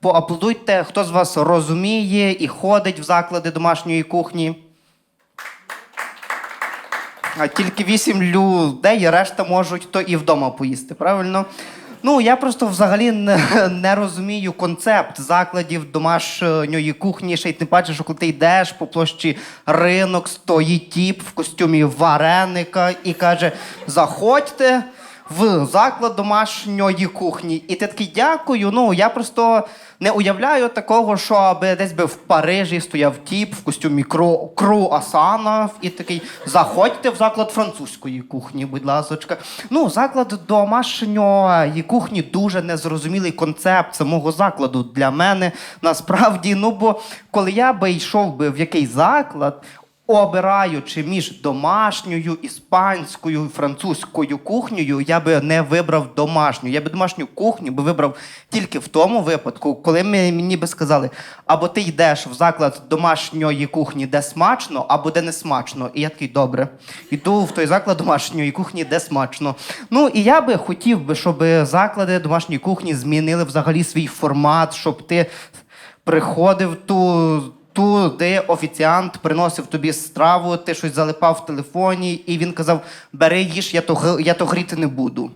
Поаплодуйте, хто з вас розуміє і ходить в заклади домашньої кухні. А тільки вісім людей, решта можуть то і вдома поїсти, правильно? Ну, я просто взагалі не, не розумію концепт закладів домашньої кухні. Ще й тим паче, що коли ти йдеш по площі ринок, стоїть тіп в костюмі вареника і каже: заходьте в заклад домашньої кухні. І ти такий дякую. Ну, я просто не уявляю такого, що аби десь би в Парижі стояв тіп в костюмі кру, кру Асана і такий заходьте в заклад французької кухні, будь ласочка. Ну, заклад домашньої кухні дуже незрозумілий концепт самого закладу для мене. Насправді, ну бо коли я би йшов би в якийсь заклад, обираючи між домашньою, іспанською і французькою кухнею, я би не вибрав домашню. Я би домашню кухню би вибрав тільки в тому випадку, коли мені би сказали, або ти йдеш в заклад домашньої кухні, де смачно, або де не смачно. І я такий, добре, іду в той заклад домашньої кухні, де смачно. Ну і я би хотів би, щоб заклади домашньої кухні змінили взагалі свій формат, щоб ти приходив ту. Туди офіціант приносив тобі страву, ти щось залипав в телефоні, і він казав: бери їж, я то, я то гріти не буду.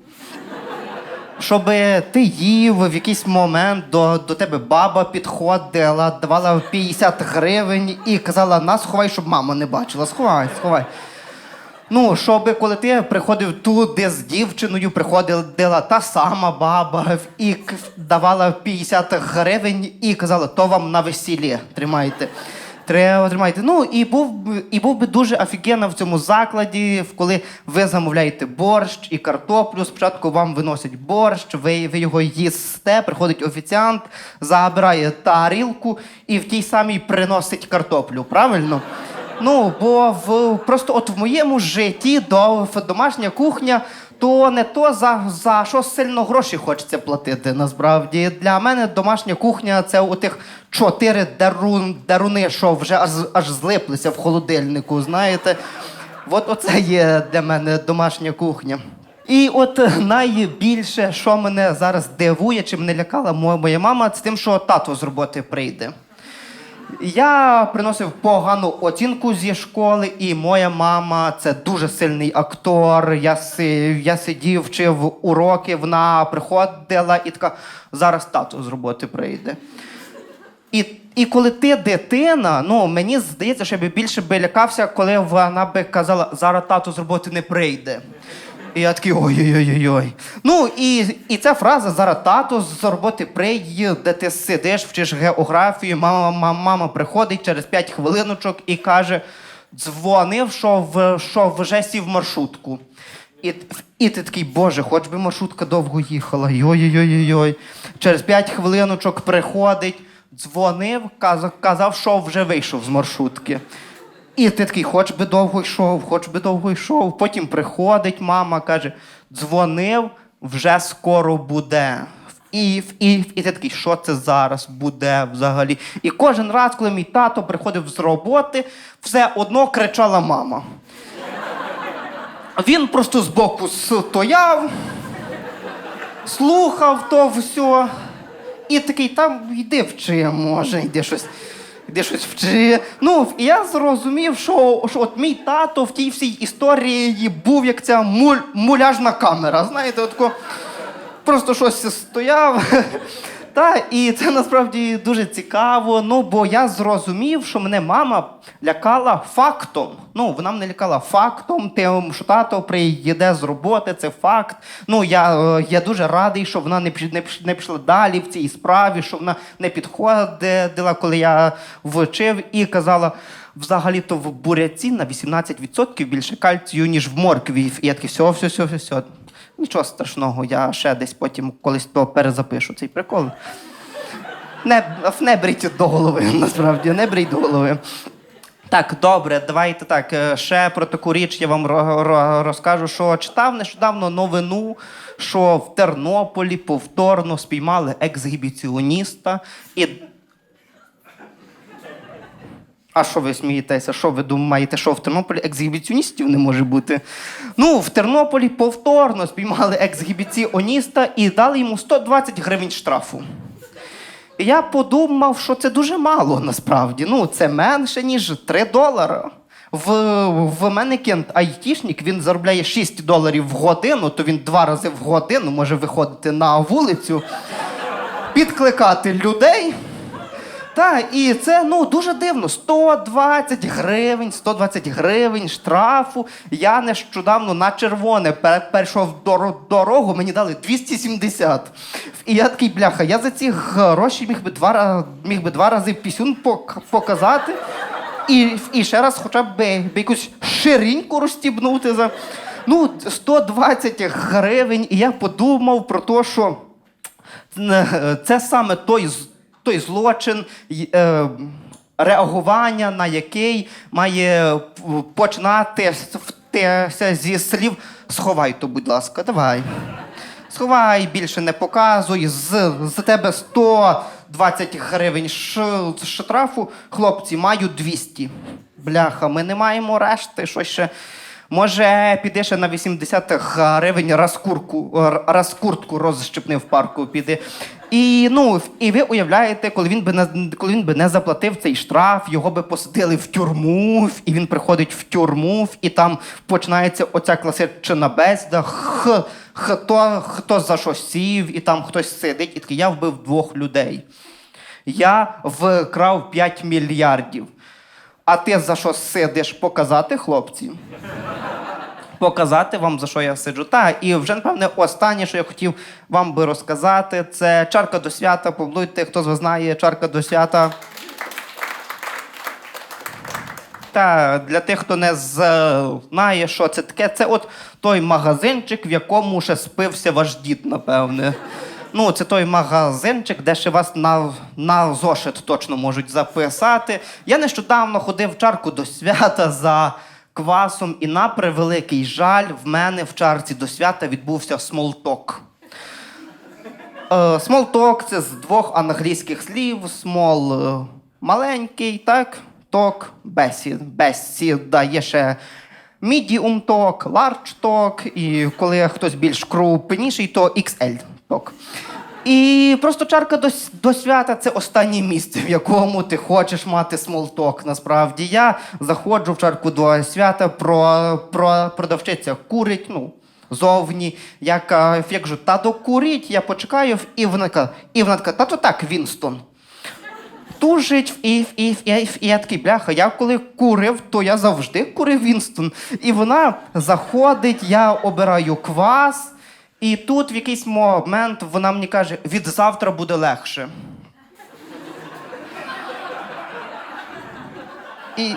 Щоб ти їв в якийсь момент до, до тебе баба підходила, давала 50 гривень і казала: на, сховай, щоб мама не бачила. Сховай, сховай. Ну, щоб коли ти приходив туди з дівчиною, приходила та сама баба і давала 50 гривень і казала, то вам на весіллі тримайте. Треба тримайте. Ну і був і був би дуже офігенно в цьому закладі, коли ви замовляєте борщ і картоплю. Спочатку вам виносять борщ, ви, ви його їсте, приходить офіціант, забирає тарілку і в тій самій приносить картоплю. Правильно? Ну, бо в просто от в моєму житті до домашня кухня, то не то за, за що сильно гроші хочеться платити. Насправді для мене домашня кухня це у тих чотири дарун, даруни, що вже аж, аж злиплися в холодильнику. Знаєте, от оце є для мене домашня кухня. І от найбільше, що мене зараз дивує, чи мене лякала моя мама, це тим, що тато з роботи прийде. Я приносив погану оцінку зі школи, і моя мама це дуже сильний актор. Я, я сидів, вчив уроки, вона приходила і така: зараз тато з роботи прийде. І, і коли ти дитина, ну мені здається, що я би більше би лякався, коли вона би казала, зараз тато з роботи не прийде. І я такий ой-ой-ой-ой. Ну і, і ця фраза зараз тато з роботи прийде, де ти сидиш, вчиш географію, мама, мама, мама приходить через 5 хвилиночок і каже: дзвонив, що, в, що вже сів маршрутку. І, і ти такий, боже, хоч би маршрутка довго їхала. Йой-йой-йой. Через 5 хвилиночок приходить, дзвонив, казав, казав, що вже вийшов з маршрутки. І ти такий, хоч би довго йшов, хоч би довго йшов. Потім приходить мама, каже: дзвонив, вже скоро буде. І, і, і ти такий, що це зараз буде взагалі? І кожен раз, коли мій тато приходив з роботи, все одно кричала мама. Він просто збоку стояв, слухав то все. І такий, там йди вчи, може, йди щось. Йди щось вчи. Ну, і я зрозумів, що, що от мій тато в тій всій історії був як ця муль, муляжна камера. Знаєте, отко просто щось стояв. Та, і це насправді дуже цікаво. Ну, бо я зрозумів, що мене мама лякала фактом. Ну, вона мене лякала фактом, тим, що тато приїде з роботи, це факт. Ну, я, е, я дуже радий, що вона не, не, не пішла далі в цій справі, що вона не підходила, коли я вчив, і казала. Взагалі-то в буряці на 18% більше кальцію, ніж в моркві. І я такий, все, все, все, все, все. Нічого страшного, я ще десь потім колись то перезапишу цей прикол. Не, не беріть до голови, насправді, не беріть до голови. Так, добре, давайте так. е, Ще про таку річ я вам ро- ро- розкажу, що читав нещодавно новину, що в Тернополі повторно спіймали ексгібіціоніста і. А що ви смієтеся? Що ви думаєте, що в Тернополі ексгібіціоністів не може бути? Ну, в Тернополі повторно спіймали ексгібіціоніста і дали йому 120 гривень штрафу. Я подумав, що це дуже мало насправді. Ну, це менше, ніж 3 долари. В, в мене кент айтішник, він заробляє 6 доларів в годину, то він два рази в годину може виходити на вулицю, підкликати людей. Так, і це ну дуже дивно. 120 гривень, 120 гривень штрафу. Я нещодавно на червоне перейшов доро- дорогу, мені дали 270. І я такий бляха, я за ці гроші міг би два, міг би два рази пісюн показати. І, і ще раз хоча б, якусь шириньку розстібнути за ну, 120 гривень. І я подумав про те, що е, це саме той, той злочин, е, реагування на який має п- починати зі слів сховай то, будь ласка, давай. Сховай, більше не показуй. З, з тебе 120 гривень ш- штрафу, хлопці, маю 200. Бляха, ми не маємо решти, що ще. Може, піде ще на 80 гривень розкурку, розкуртку розщепни в парку піде. І, ну, і ви уявляєте, коли він, би не, коли він би не заплатив цей штраф, його би посадили в тюрму, і він приходить в тюрму, і там починається оця класична бесіда, х, хто, хто за що сів, і там хтось сидить, і такий, я вбив двох людей. Я вкрав 5 мільярдів. А ти за що сидиш показати, хлопці? Показати вам, за що я сиджу. Та, і вже, напевне, останнє, що я хотів вам би розказати, це чарка до свята. Поблудьте, хто з вас знає чарка до свята. Та для тих, хто не знає, що це таке, це от той магазинчик, в якому ще спився ваш дід, напевне. Ну, це той магазинчик, де ще вас на, на зошит точно можуть записати. Я нещодавно ходив в чарку до свята за квасом, і на превеликий жаль, в мене в чарці до свята відбувся смолток. Small talk – це з двох англійських слів. Small е, – маленький, так? Talk – бесід. Бесіда є ще medium talk, large talk, і коли хтось більш крупніший, то XL talk. І просто чарка до, до свята це останнє місце, в якому ти хочеш мати смолток. Насправді я заходжу в чарку до свята, про, про продавчиця курить. Ну, зовні. Я ка- я кажу, та докуріть, я почекаю, і вона каже, така, та то так, Вінстон. Тужить, і, і, і, і, і я такий, бляха, я коли курив, то я завжди курив Вінстон. І вона заходить, я обираю квас, і тут в якийсь момент вона мені каже, від завтра буде легше. І,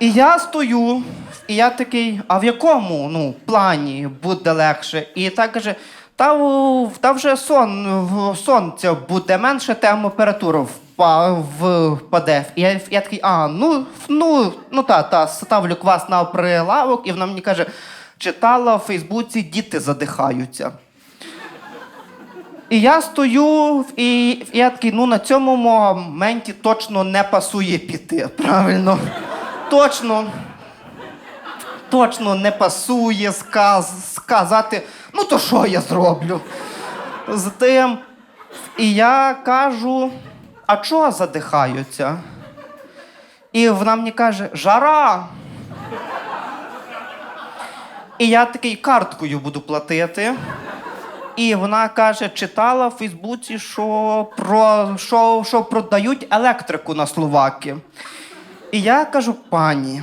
і я стою, і я такий, а в якому ну, плані буде легше? І так каже: та, та вже сон, сонця буде менше, температура впаде. І я, я такий, а, ну, ну, ну та, та, ставлю квас на прилавок, і вона мені каже, читала в Фейсбуці, діти задихаються. І я стою, і, і я такий, ну на цьому моменті точно не пасує піти. Правильно? Точно. Точно не пасує сказ, сказати, ну то що я зроблю? З тим. І я кажу, а чого задихаються? І вона мені каже, жара. І я такий карткою буду платити. І вона каже, читала в Фейсбуці, що, про, що, що продають електрику на Словаки. І я кажу, пані,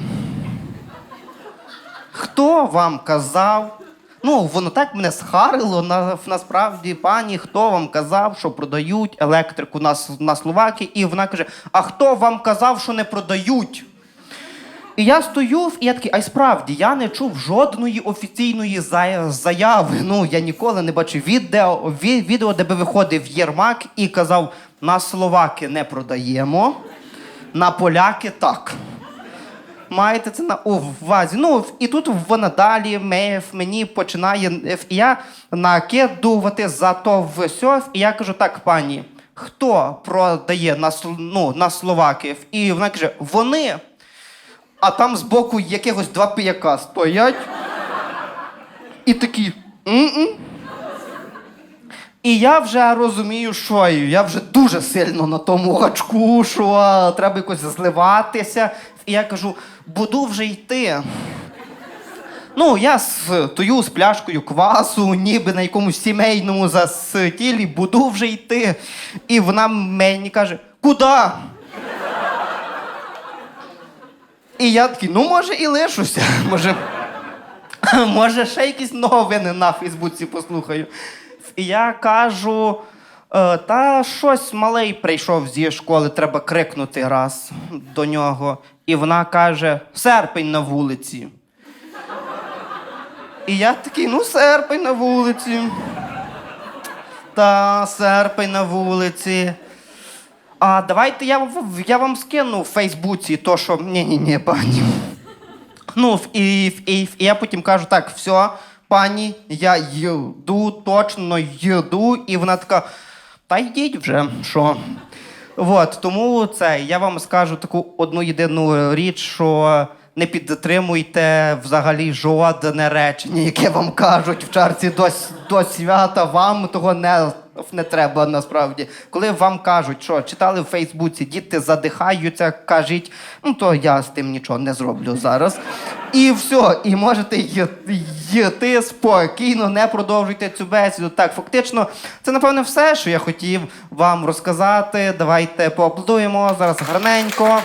хто вам казав? Ну, воно так мене схарило, на, насправді, пані, хто вам казав, що продають електрику на, на Словаки? І вона каже: А хто вам казав, що не продають? І я стою, і я такий, а й справді, я не чув жодної офіційної заяви. Ну, я ніколи не бачив відео, відео, де би виходив Єрмак і казав: на словаки не продаємо, на поляки так. Маєте це на увазі. Ну, і тут вона далі мені починає і я накидувати за то все. І я кажу, так, пані, хто продає на, ну, на Словаків? І вона каже, вони а там збоку якихось два пияка стоять. І такі. «М-м». І я вже розумію, що я вже дуже сильно на тому гачку, що треба якось зливатися. І я кажу, буду вже йти. Ну, я стою з пляшкою квасу, ніби на якомусь сімейному застілі, буду вже йти. І вона мені каже: Куди? І я такий, ну може і лишуся. Може, може ще якісь новини на Фейсбуці послухаю. І я кажу: «Е, та щось малий прийшов зі школи, треба крикнути раз до нього. І вона каже: серпень на вулиці. І я такий, ну, серпень на вулиці. Та, серпень на вулиці. А давайте я, я вам скину в Фейсбуці то, що. Ні-ні-ні, пані. Ну, і, і, і, я потім кажу, так, все, пані, я їду, точно їду. І вона така, та йдіть вже, що. От, тому це, я вам скажу таку одну єдину річ, що не підтримуйте взагалі жодне речення, яке вам кажуть в чарці до, до свята, вам того не, не треба насправді. Коли вам кажуть, що читали в Фейсбуці, діти задихаються, кажіть, ну то я з тим нічого не зроблю зараз. І все, і можете йти спокійно, не продовжуйте цю бесіду. Так, фактично, це напевне все, що я хотів вам розказати. Давайте поаплодуємо зараз гарненько.